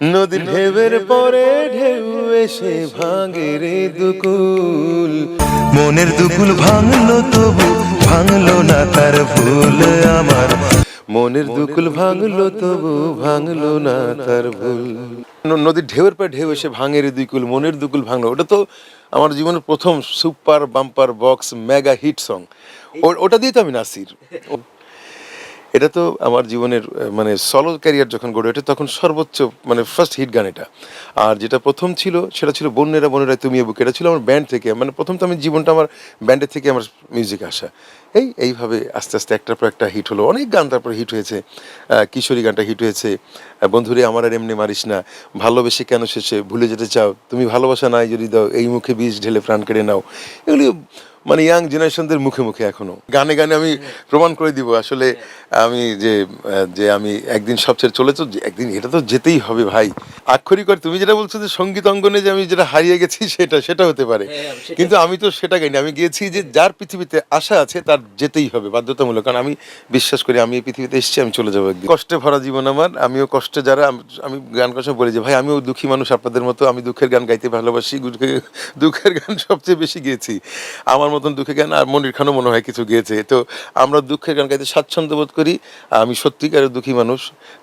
নদীর ঢেউয়ের পরে ঢেউ এসে ভাঙে রে দুকুল। মনের দুকুল ভাঙলো তবু ভাঙলো না তার ভুল আমার। মনের দুকুল ভাঙলো তবু ভাঙলো না তার ভুল। নদীর ঢেউয়ের পর ঢেউ এসে ভাঙে রে দুকুল, মনের দুকুল ভাঙলো। ওটা তো আমার জীবনের প্রথম super bumper box mega hit song. ওটা দিয়ে তো আমি নাসির। এটা তো আমার জীবনের মানে সলো ক্যারিয়ার যখন গড়ে ওঠে, তখন সর্বোচ্চ মানে ফার্স্ট হিট গান এটা। আর যেটা প্রথম ছিল, সেটা ছিল বন্যেরা বনেরা তুমি বুক। এটা ছিল আমার ব্যান্ড থেকে মানে প্রথম তো আমি জীবনটা আমার ব্যান্ডের থেকে আমার মিউজিক আসা। এই, এইভাবে আস্তে আস্তে একটার পর একটা হিট হলো। অনেক গান তারপর হিট হয়েছে। কিশোরী গানটা হিট হয়েছে। বন্ধুরে, আমার আর এমনি মারিস না। ভালোবেসে কেন শেষে ভুলে যেতে চাও? তুমি ভালোবাসা নাই যদি দাও, এই মুখে বীজ ঢেলে প্রাণ কেড়ে নাও। এগুলি মানে ইয়াং জেনারেশনদের মুখে মুখে এখনও। গানে গানে আমি প্রমাণ করে দিব, আসলে আমি যে যে আমি একদিন সবচেয়ে ছেড়ে চলে তো একদিন এটা তো যেতেই হবে ভাই। আক্ষরিক আর তুমি যেটা বলছো যে সংগীত অঙ্গনে যে আমি যেটা হারিয়ে গেছি সেটা সেটা হতে পারে। কিন্তু আমি তো সেটা গাইনি। আমি গিয়েছি যে যার পৃথিবীতে আশা আছে তার যেতেই হবে বাধ্যতামূলক। কারণ আমি বিশ্বাস করি আমি এই পৃথিবীতে এসেছি আমি চলে যাব একদিন। কষ্টে ভরা জীবন আমার আমিও কষ্টে যারা আমি গান কথা বলি যে ভাই আমিও দুঃখী মানুষ আপনাদের মতো আমি দুঃখের গান গাইতে ভালোবাসি দুঃখের গান সবচেয়ে বেশি গেয়েছি। আমার মতন দুঃখের গান আর মনির খানও মনে হয় কিছু গেয়েছে। তো আমরা দুঃখের গান গাইতে স্বাচ্ছন্দ্য বোধ করি আমি সত্যিকারের দুঃখী মানুষ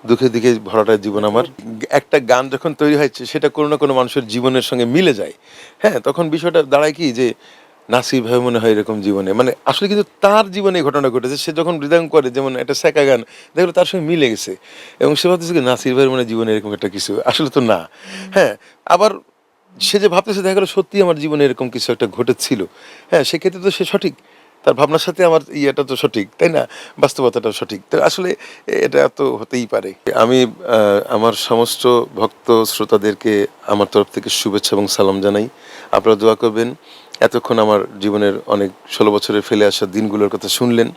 দুঃখে দিকে ভরাটা জীবন আমার। একটা গান যখন তৈরি হয়েছে সেটা কোনো না কোনো মানুষের জীবনের সঙ্গে মিলে যায়। হ্যাঁ তখন বিষয়টা দাঁড়ায় কি যে নাসির ভাই মনে হয় এরকম জীবনে। মানে আসলে কিন্তু তার জীবনে ঘটনা ঘটেছে। সে যখন হৃদয়ং করে, যেমন একটা স্যাকা গান, দেখল তার সঙ্গে মিলে গেছে। এবং সে ভাবতেছে নাসির ভাইয়ের মনে জীবনে এরকম একটা কিছু। আসলে তো না। হ্যাঁ আবার সে যে ভাবতেছে, দেখা গেলো সত্যি আমার জীবনে এরকম কিছু একটা ঘটেছিল। হ্যাঁ সেক্ষেত্রে তো সে সঠিক। তার ভাবনার সাথে আমার ইয়েটা তো সঠিক, তাই না? বাস্তবতাটা সঠিক। তো আসলে এটা তো হতেই পারে। আমি আমার সমস্ত ভক্ত শ্রোতাদেরকে আমার তরফ থেকে শুভেচ্ছা এবং সালাম জানাই। আপনারা দোয়া করবেন, এতক্ষণ আমার জীবনের অনেক ষোলো বছরে ফেলে আসা দিনগুলোর কথা শুনলেন।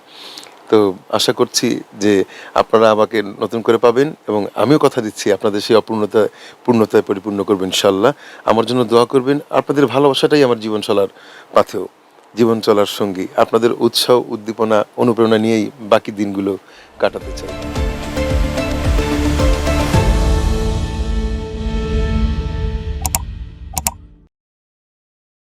তো আশা করছি যে আপনারা আমাকে নতুন করে পাবেন এবং আমিও কথা দিচ্ছি, আপনাদের সেই অপূর্ণতা, পূর্ণতায় পরিপূর্ণ করবেন ইনশাল্লাহ আমার জন্য দোয়া করবেন, আপনাদের ভালোবাসাটাই আমার জীবন চলার পাথেও জীবন চলার সঙ্গী। আপনাদের উৎসাহ উদ্দীপনা অনুপ্রেরণা নিয়েই বাকি দিনগুলো কাটাতে চাই।